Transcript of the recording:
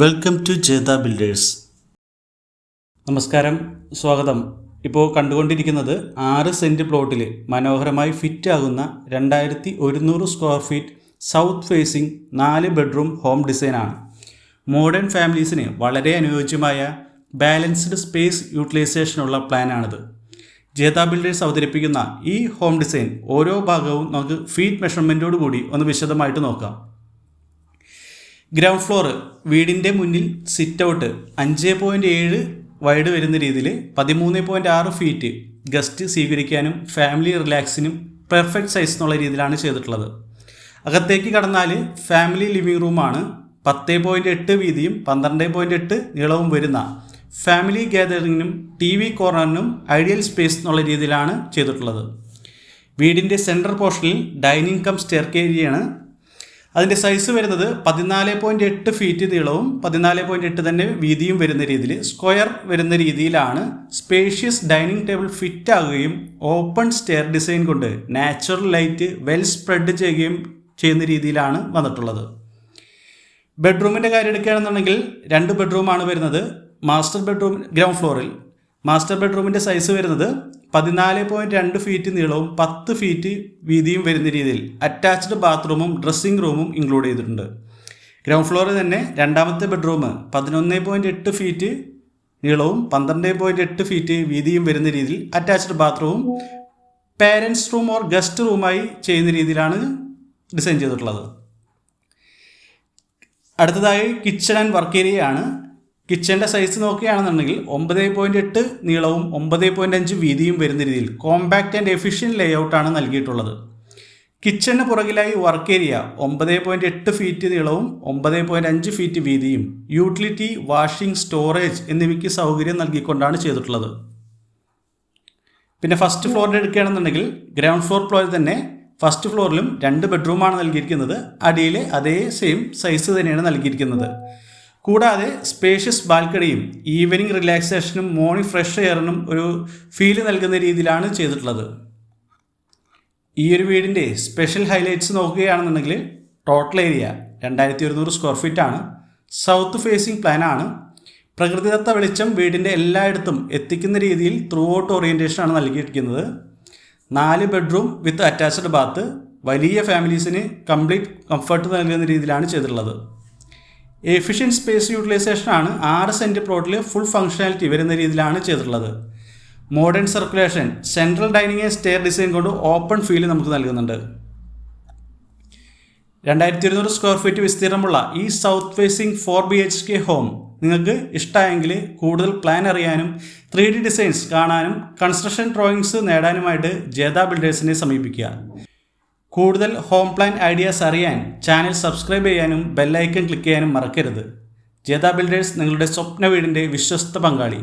Welcome to ജേത builders നമസ്കാരം സ്വാഗതം. ഇപ്പോൾ കണ്ടുകൊണ്ടിരിക്കുന്നത് ആറ് സെന്റ് പ്ലോട്ടിൽ മനോഹരമായി ഫിറ്റ് ആകുന്ന രണ്ടായിരത്തി ഒരുന്നൂറ് സ്ക്വയർ ഫീറ്റ് സൗത്ത് ഫേസിംഗ് നാല് ബെഡ്റൂം ഹോം ഡിസൈനാണ് മോഡേൺ ഫാമിലീസിന് വളരെ അനുയോജ്യമായ ബാലൻസ്ഡ് സ്പേസ് യൂട്ടിലൈസേഷനുള്ള പ്ലാനാണിത് ജേത ബിൽഡേഴ്സ് അവതരിപ്പിക്കുന്ന ഈ ഹോം ഡിസൈൻ ഓരോ ഭാഗവും നമുക്ക് ഫീറ്റ് മെഷർമെന്റോട് കൂടി ഒന്ന് വിശദമായിട്ട് നോക്കാം. ഗ്രൗണ്ട് ഫ്ലോർ വീടിന്റെ മുന്നിൽ സിറ്റ് ഔട്ട് അഞ്ച് പോയിന്റ് ഏഴ് വൈഡ് വരുന്ന രീതിയിൽ പതിമൂന്ന് പോയിന്റ് ആറ് ഫീറ്റ് ഗസ്റ്റ് സ്വീകരിക്കാനും ഫാമിലി റിലാക്സിനും പെർഫെക്റ്റ് സൈസ് എന്നുള്ള രീതിയിലാണ് ചെയ്തിട്ടുള്ളത്. അകത്തേക്ക് കടന്നാൽ ഫാമിലി ലിവിംഗ് റൂമാണ് പത്ത് പോയിന്റ് എട്ട് വീതിയും പന്ത്രണ്ട് പോയിന്റ് എട്ട് നീളവും വരുന്ന ഫാമിലി ഗ്യാതറിങ്ങിനും ടി വി കോർണറിനും ഐഡിയൽ സ്പേസ് എന്നുള്ള രീതിയിലാണ് ചെയ്തിട്ടുള്ളത്. വീടിന്റെ സെൻട്രൽ പോർഷനിൽ ഡൈനിങ് കം സ്റ്റെയർ ഏരിയയാണ് അതിന്റെ സൈസ് വരുന്നത് പതിനാല് പോയിന്റ് എട്ട് ഫീറ്റ് നീളവും പതിനാല് പോയിന്റ് എട്ട് തന്നെ വീതിയും വരുന്ന രീതിയിൽ സ്ക്വയർ വരുന്ന രീതിയിലാണ് സ്പേഷ്യസ് ഡൈനിങ് ടേബിൾ ഫിറ്റ് ആകുകയും ഓപ്പൺ സ്റ്റെയർ ഡിസൈൻ കൊണ്ട് നാച്ചുറൽ ലൈറ്റ് വെൽ സ്പ്രെഡ് ചെയ്യുകയും ചെയ്യുന്ന രീതിയിലാണ് വന്നിട്ടുള്ളത്. ബെഡ്റൂമിന്റെ കാര്യം എടുക്കുകയാണെന്നുണ്ടെങ്കിൽ രണ്ട് ബെഡ്റൂമാണ് വരുന്നത്. മാസ്റ്റർ ബെഡ്റൂം ഗ്രൗണ്ട് ഫ്ലോറിൽ മാസ്റ്റർ ബെഡ്റൂമിന്റെ സൈസ് വരുന്നത് പതിനാല് പോയിന്റ് രണ്ട് ഫീറ്റ് നീളവും പത്ത് ഫീറ്റ് വീതിയും വരുന്ന രീതിയിൽ അറ്റാച്ച്ഡ് ബാത്റൂമും ഡ്രസ്സിംഗ് റൂമും ഇൻക്ലൂഡ് ചെയ്തിട്ടുണ്ട്. ഗ്രൗണ്ട് ഫ്ലോറിൽ തന്നെ രണ്ടാമത്തെ ബെഡ്റൂം പതിനൊന്ന് പോയിന്റ് എട്ട് ഫീറ്റ് നീളവും പന്ത്രണ്ട് പോയിന്റ് എട്ട് ഫീറ്റ് വീതിയും വരുന്ന രീതിയിൽ അറ്റാച്ച്ഡ് ബാത്റൂമും പേരൻസ് റൂം ഓർ ഗസ്റ്റ് റൂമായി ചെയ്യുന്ന രീതിയിലാണ് ഡിസൈൻ ചെയ്തിട്ടുള്ളത്. അടുത്തതായി കിച്ചൺ ആൻഡ് വർക്ക് ഏരിയയാണ് കിച്ചന്റെ സൈസ് നോക്കുകയാണെന്നുണ്ടെങ്കിൽ ഒമ്പത് പോയിന്റ് എട്ട് നീളവും ഒമ്പത് പോയിന്റ് അഞ്ച് വീതിയും വരുന്ന രീതിയിൽ കോമ്പാക്റ്റ് ആൻഡ് എഫിഷ്യന്റ് ലേഔട്ടാണ് നൽകിയിട്ടുള്ളത്. കിച്ചണിന് പുറകിലായി വർക്ക് ഏരിയ ഒമ്പത് പോയിന്റ് എട്ട് ഫീറ്റ് നീളവും ഒമ്പത് പോയിന്റ് അഞ്ച് ഫീറ്റ് വീതിയും യൂട്ടിലിറ്റി വാഷിംഗ് സ്റ്റോറേജ് എന്നിവയ്ക്ക് സൗകര്യം നൽകിക്കൊണ്ടാണ് ചെയ്തിട്ടുള്ളത്. പിന്നെ ഫസ്റ്റ് ഫ്ലോറിൽ എടുക്കുകയാണെന്നുണ്ടെങ്കിൽ ഗ്രൗണ്ട് ഫ്ലോർ ഫ്ലോറിൽ തന്നെ ഫസ്റ്റ് ഫ്ലോറിലും രണ്ട് ബെഡ്റൂമാണ് നൽകിയിരിക്കുന്നത്. അടിയിലെ അതേ സെയിം സൈസ് തന്നെയാണ് നൽകിയിരിക്കുന്നത്. കൂടാതെ സ്പേഷ്യസ് ബാൽക്കണിയും ഈവനിങ് റിലാക്സേഷനും മോർണിംഗ് ഫ്രഷ് എയറിനും ഒരു ഫീൽ നൽകുന്ന രീതിയിലാണ് ചെയ്തിട്ടുള്ളത്. ഈ ഒരു വീടിന്റെ സ്പെഷ്യൽ ഹൈലൈറ്റ്സ് നോക്കുകയാണെന്നുണ്ടെങ്കിൽ ടോട്ടൽ ഏരിയ രണ്ടായിരത്തി ഒരുന്നൂറ് സ്ക്വയർ ഫീറ്റ് ആണ്. സൗത്ത് ഫേസിംഗ് പ്ലാൻ ആണ്. പ്രകൃതിദത്ത വെളിച്ചം വീടിന്റെ എല്ലായിടത്തും എത്തിക്കുന്ന രീതിയിൽ ത്രൂ ഔട്ട് ഓറിയന്റേഷനാണ് നൽകിയിരിക്കുന്നത്. നാല് ബെഡ്റൂം വിത്ത് അറ്റാച്ച്ഡ് ബാത്ത് വലിയ ഫാമിലീസിന് കംപ്ലീറ്റ് കംഫർട്ട് നൽകുന്ന രീതിയിലാണ് ചെയ്തിട്ടുള്ളത്. എഫിഷ്യൻ സ്പേസ് യൂട്ടിലൈസേഷൻ ആണ് ആറ് സെന്റ് പ്ലോട്ടിൽ ഫുൾ ഫംഗ്ഷനാലിറ്റി വരുന്ന രീതിയിലാണ് ചെയ്തിട്ടുള്ളത്. Modern circulation central dining stair design കൊണ്ട് ഓപ്പൺ ഫീൽ നമുക്ക് നൽകുന്നുണ്ട്. രണ്ടായിരത്തി ഇരുന്നൂറ് സ്ക്വയർ ഫീറ്റ് വിസ്തീർണമുള്ള ഈ south facing four B H K home നിങ്ങൾക്ക് ഇഷ്ടമായെങ്കിൽ കൂടുതൽ പ്ലാൻ അറിയാനും ത്രീ ഡി ഡിസൈൻസ് കാണാനും കൺസ്ട്രക്ഷൻ ഡ്രോയിങ്സ് നേടാനുമായിട്ട് ജേത ബിൽഡേഴ്സിനെ സമീപിക്കുക. കൂടുതൽ ഹോം പ്ലാൻ ഐഡിയാസ് അറിയാൻ ചാനൽ സബ്സ്ക്രൈബ് ചെയ്യാനും ബെല്ലൈക്കൺ ക്ലിക്ക് ചെയ്യാനും മറക്കരുത്. ജേതാ ബിൽഡേഴ്സ് നിങ്ങളുടെ സ്വപ്ന വീടിന്റെ വിശ്വസ്ത പങ്കാളി.